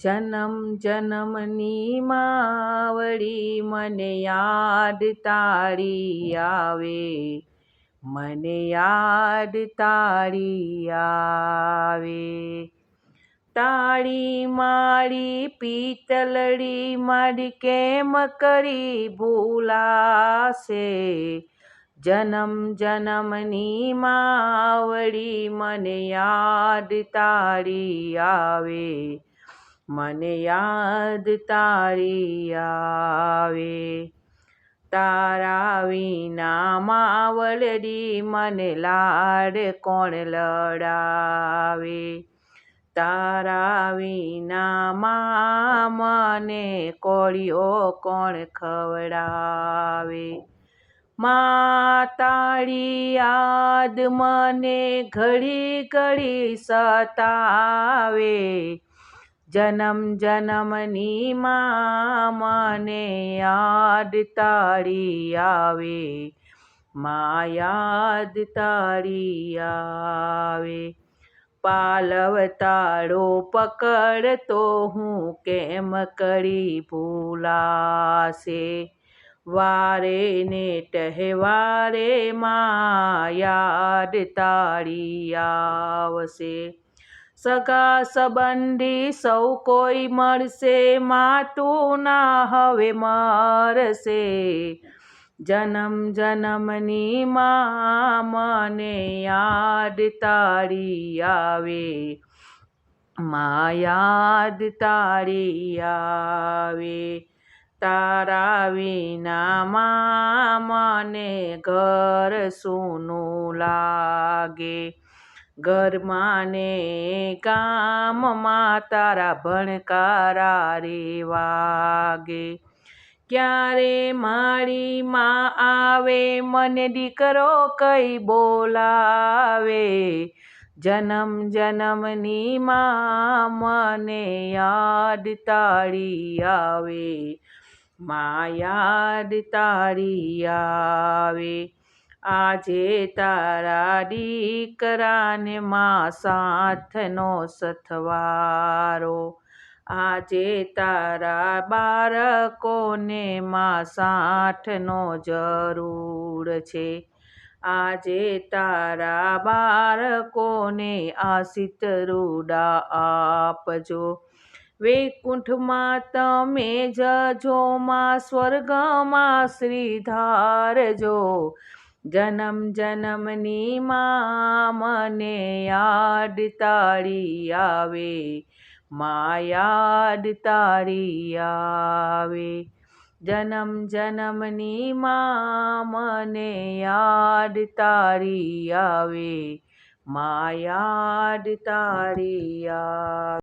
જનમ જન્મની માવડી મને યાદ તારી આવે. મને યાદ તારી આવે. તાળી મારી પીતલડી મારી કેમ કરી ભૂલાશે? જન્મ જન્મની માવડી મને યાદ તારી આવે. મને યાદ તારી આવે. તારા વિના માવલડી મને લાડ કોણ લડાવે? તારા વિના મને કોળિયો કોણ ખવડાવે? મા તારી યાદ મને ઘડી ઘડી સતાવે. જનમ જનમની માં મને યાદ તારી આવે મા યાદ તારી આવે. પાલવ તારો પકડતો હું કેમ કરી ભૂલાશે? વારે ને ટહેવારે મા યાદ તારી આવશે. સગા સંબંધી સૌ કોઈ મળશે માતું ના હવે મરશે. જનમ જનમની માં મને યાદ તારી આવે. મા યાદ તારી આવે. તારા વિના મા મને ઘર સૂનું લાગે. ઘરમાં ને ગામમાં તારા ભણકારા રે વાગે. ક્યારે મારી માં આવે, મને દીકરો કઈ બોલાવે? જનમ જનમની માં મને યાદ તારી આવે, મા યાદ તારી આવે. આજે તારા દીકરાને માં સાથનો સથવારો. આજે તારા બાળકોને માં સાઠનો જરૂર છે. આજે તારા બાળકોને આશિત રૂડા આપજો. વૈકુંઠમાં તમે જજો, માં સ્વર્ગમાં શ્રીધારજો જનમ જનમની માં મને યાદ તારી આવે માયાદ તારી આવે. જનમ જનમની માં મને યાદ તારી આવે માયાદ તારી આવે.